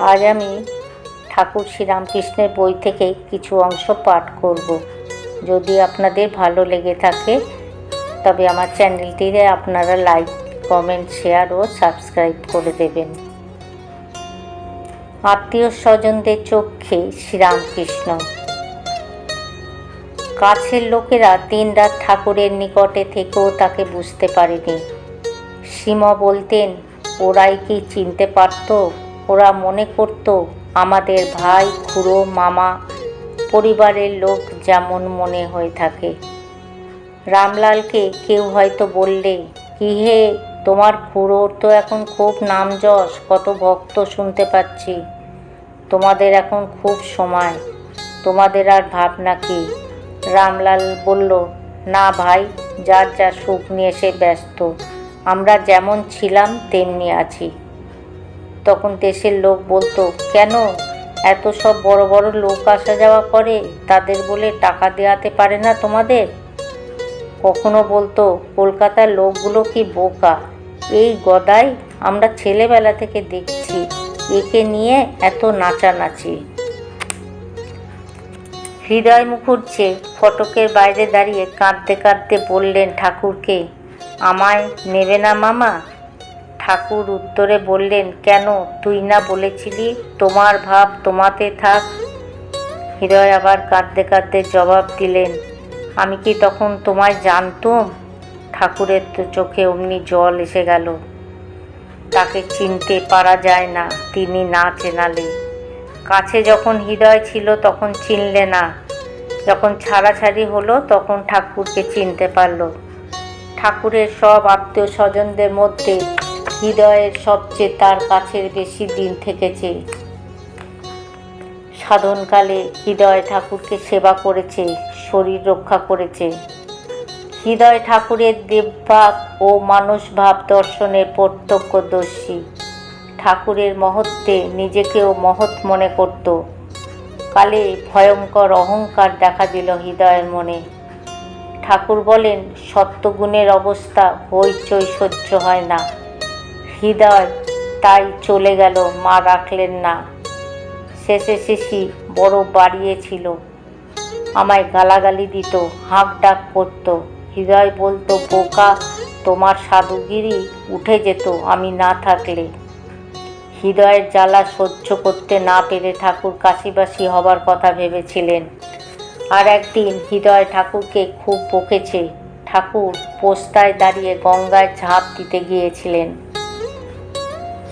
আজ আমি ঠাকুর শ্রীরামকৃষ্ণের বই থেকে কিছু অংশ পাঠ করব। যদি আপনাদের ভালো লেগে থাকে, তবে আমার চ্যানেলটিতে আপনারা লাইক, কমেন্ট, শেয়ার ও সাবস্ক্রাইব করে দেবেন। আত্মীয় স্বজনদের চোখে শ্রীরামকৃষ্ণ। কাছের লোকেরা দিন রাত ঠাকুরের নিকটে থেকেও তাকে বুঝতে পারেনি। সীমা বলতেন, ওরাই কি চিনতে পারত? ওরা মনে করত আমাদের ভাই, খুড়ো, মামা, পরিবারের লোক যেমন মনে হয়ে থাকে। রামলালকে কেউ হয়তো বললে, কি হে, তোমার খুড়োর তো এখন খুব নাম যশ কত ভক্ত শুনতে পাচ্ছি। তোমাদের এখন খুব সময়, তোমাদের আর ভাবনা কি? রামলাল বলল, না ভাই, যার যা সুখ নিয়ে সে ব্যস্ত। আমরা যেমন ছিলাম, তেমনি আছি। তখন দেশের লোক বলতো, কেন? এত সব বড় বড় লোক আসা যাওয়া করে, তাদের বলে টাকা দেওয়াতে পারে না তোমাদের? কখনো বলতো, কলকাতার লোকগুলো কি বোকা? এই গদাই আমরা ছেলেবেলা থেকে দেখছি, একে নিয়ে এত নাচানাচি। হৃদয় মুখুজ্জে ফটকের বাইরে দাঁড়িয়ে কাঁদতে কাঁদতে বললেন ঠাকুরকে, আমায় নেবে না মামা? ঠাকুর উত্তরে বললেন, কেন? তুই না বলেছিলি? তোমার ভাব তোমাতে থাক। হৃদয় আবার কাঁদতে কাঁদতে জবাব দিলেন, আমি কি তখন তোমায় জানতুম? ঠাকুরের তো চোখে অমনি জল এসে গেল। তাকে চিনতে পারা যায় না, তিনি না চেনালে। কাছে যখন হৃদয় ছিল তখন চিনলে না। যখন ছাড়াছাড়ি হলো তখন ঠাকুরকে চিনতে পারল। ঠাকুরের সব আত্মীয় স্বজনদের মধ্যে হৃদয়ের সবচেয়ে তার কাছের বেশি দিন থেকেছে। সাধনকালে হৃদয় ঠাকুরকে সেবা করেছে, শরীর রক্ষা করেছে। হৃদয় ঠাকুরের দেবভাব ও মানুষ ভাব দর্শনের প্রত্যক্ষদর্শী। ঠাকুরের মহত্বে নিজেকেও মহৎ মনে করত। কালে ভয়ঙ্কর অহংকার দেখা দিল হৃদয়ের মনে। ঠাকুর বলেন, সত্যগুণের অবস্থা হইচই সহ্য হয় না। হৃদয় তাই চলে গেল, মা রাখলেন না। শেষে শেষি বড় বাড়িয়েছিল, আমায় গালাগালি দিত হাঁক ডাক করতো। হৃদয় বলতো, বোকা, তোমার সাধুগিরি উঠে যেত আমি না থাকলে। হৃদয়ের জ্বালা সহ্য করতে না পেরে ঠাকুর কাশিবাসি হবার কথা ভেবেছিলেন। আর একদিন হৃদয় ঠাকুরকে খুব বকেছে। ঠাকুর পোস্তায় দাঁড়িয়ে গঙ্গায় ঝাঁপ দিতে গিয়েছিলেন।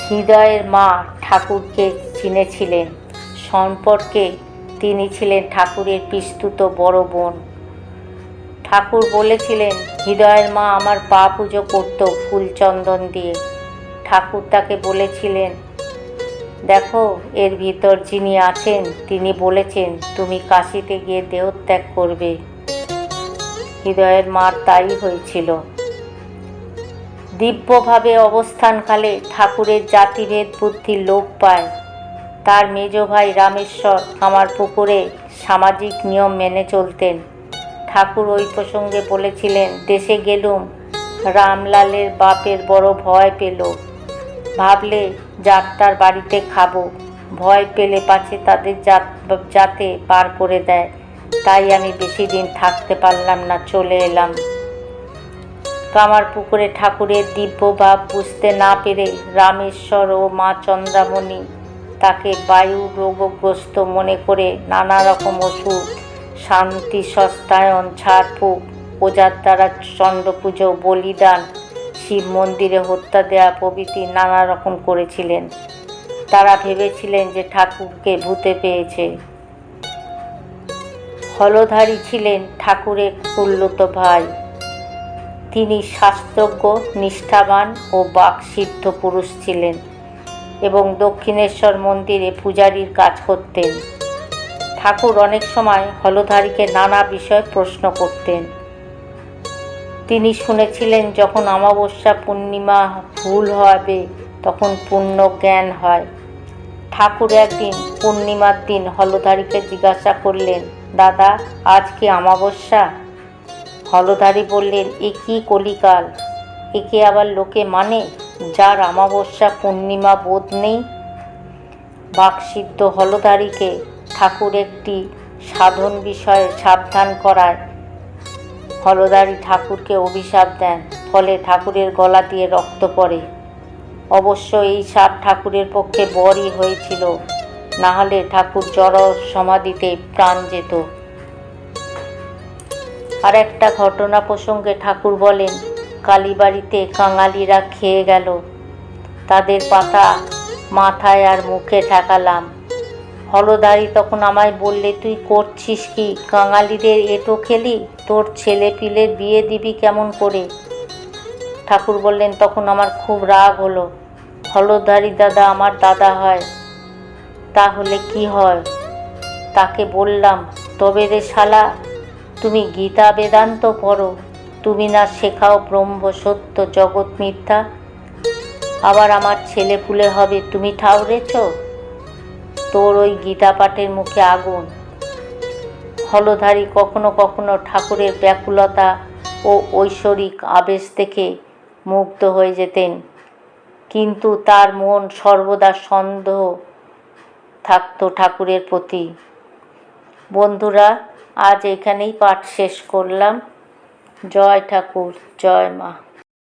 হৃদয়ের মা ঠাকুরকে চিনেছিলেন। সম্পর্কে তিনি ছিলেন ঠাকুরের পিস্তুত বড় বোন। ঠাকুর বলেছিলেন, হৃদয়ের মা আমার পা পুজো করত ফুল চন্দন দিয়ে। ঠাকুর তাকে বলেছিলেন, দেখো, এর ভিতর যিনি আছেন, তিনি বলেছেন, তুমি কাশিতে গিয়ে দেহত্যাগ করবে। হৃদয়ের মার তাই হয়েছিল। দিব্যভাবে অবস্থানকালে ঠাকুরের জাতিভেদ বুদ্ধি লোপ পায়। তার মেজ ভাই রামেশ্বর আমার পুকুরে সামাজিক নিয়ম মেনে চলতেন। ঠাকুর ওই প্রসঙ্গে বলেছিলেন, দেশে গেলুম, রামলালের বাপের বড় ভয় পেল। ভাবলে যাত্রার বাড়িতে খাব। ভয় পেলে পাছে তাদের যাতে পার করে দেয়। তাই আমি বেশি দিন থাকতে পারলাম না, চলে এলাম। কামার পুকুরে ঠাকুরের দিব্য ভাব বুঝতে না পেরে রামেশ্বর ও মা চন্দ্রামণি তাকে বায়ু রোগগ্রস্ত মনে করে নানা রকম ওষুধ শান্তি সস্তায়ন ঝাড়ফুঁক পূজার দ্বারা চন্দ্র পুজো, বলিদান, শিব মন্দিরে হত্যা দেয়া প্রভৃতি নানা রকম করেছিলেন। তারা ভেবেছিলেন যে ঠাকুরকে ভূতে পেয়েছে। হলধারী ছিলেন ঠাকুরের কুল্লত ভাই। তিনি শাস্ত্রজ্ঞ নিষ্ঠাবান ও বাকসিদ্ধ পুরুষ ছিলেন এবং দক্ষিণেশ্বর মন্দিরে পূজারীর কাজ করতেন। ঠাকুর অনেক সময় হলধারীকে নানা বিষয় প্রশ্ন করতেন। তিনি শুনেছিলেন, যখন অমাবস্যা পূর্ণিমা ভুল হবে, তখন পূর্ণ জ্ঞান হয়। ঠাকুর একদিন পূর্ণিমার দিন হলধারীকে জিজ্ঞাসা করলেন, দাদা, আজ কি অমাবস্যা? হলধারী বললেন, এ কি কলিকাল? একে আবার লোকে মানে যার অমাবস্যা পূর্ণিমা বোধ নেই? বাকসিদ্ধ হলদারিকে ঠাকুর একটি সাধন বিষয়ে সাবধান করায়। হলদারি ঠাকুরকে অভিশাপ দেন, ফলে ঠাকুরের গলা দিয়ে রক্ত পড়ে। অবশ্য এই সাপ ঠাকুরের পক্ষে বরই হয়েছিল না হলে ঠাকুর জড় সমাধিতে প্রাণ যেত। আর একটা ঘটনা প্রসঙ্গে ঠাকুর বলেন, কালীবাড়িতে কাঙালিরা খেয়ে গেল। তাদের পাতা মাথায় আর মুখে ঠেকালাম। হলদারি তখন আমায় বললে, তুই করছিস কি? কাঙালিদের এটো খেলি? তোর ছেলে পিলের বিয়ে দিবি কেমন করে? ঠাকুর বললেন, তখন আমার খুব রাগ হলো। হলদারি দাদা আমার দাদা হয়। তাহলে কি হয়? তাকে বললাম, তবে রে শালা তুমি গীতা বেদান্ত পড়ো, তুমি না শেখাও ব্রহ্ম সত্য জগৎ মিথ্যা। আবার আমার ছেলে পুলে হবে, তুমি ঠাউরেছ তোর ওই গীতা পাঠের মুখে আগুন। হলধারী কখনো কখনো ঠাকুরের ব্যাকুলতা ও ঐশ্বরিক আবেশ দেখে মুগ্ধ হয়ে যেতেন। কিন্তু তার মন সর্বদা সন্দেহ থাকতো ঠাকুরের প্রতি। বন্ধুরা আজ এখানেই পাঠ শেষ করলাম। জয় ঠাকুর জয় মা।